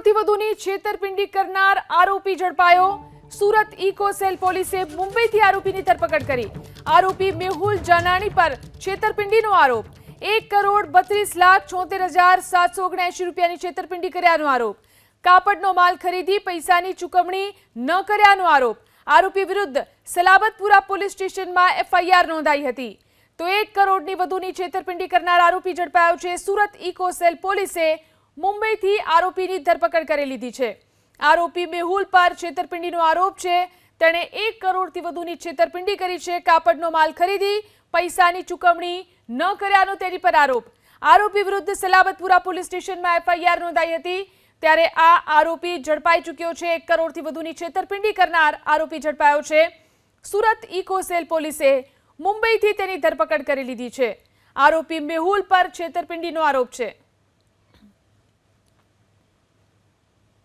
કરોડથી વધુની છેતરપિંડી કરનાર આરોપી ઝડપાયો. સુરત ઇકો સેલ પોલીસે મુંબઈથી આરોપીની ધરપકડ કરી. આરોપી મેહુલ જાનાણી પર છેતરપિંડીનો આરોપ. એક કરોડ બત્રીસ લાખ છોતેર હજાર સાતસો ઓગણએંશી રૂપિયાની છેતરપિંડી કર્યાનો આરોપ. કાપડનો માલ ખરીદી, પૈસાની ચૂકવણી ન કર્યાનો આરોપ. આરોપી વિરુદ્ધ સલાબતપુરા પોલીસ સ્ટેશનમાં એફઆઈઆર નોંધાઈ હતી. તો એક કરોડની વધુની છેતરપિંડી કરનાર આરોપી ઝડપાયો છે. સુરત ઇકો સેલ પોલીસે મુંબઈથી આરોપીની ધરપકડ કરી લીધી છે. આરોપી મેહુલ પર છેતરપિંડીનો આરોપ છે. તેણે એક કરોડથી વધુની છેતરપિંડી કરી છે. કાપડનો માલ ખરીદી, પૈસાની ચૂકવણી ન કર્યાનો તેની પર આરોપ. આરોપી વિરુદ્ધ સલાબતપુરા પોલીસ સ્ટેશનમાં એફઆઈઆર નોંધાઈ હતી. ત્યારે આ આરોપી ઝડપાઈ ચૂક્યો છે. એક કરોડથી વધુની છેતરપિંડી કરનાર આરોપી ઝડપાયો છે. સુરત ઇકો સેલ પોલીસે મુંબઈથી તેની ધરપકડ કરી લીધી છે. આરોપી મેહુલ પર છેતરપિંડીનો આરોપ છે.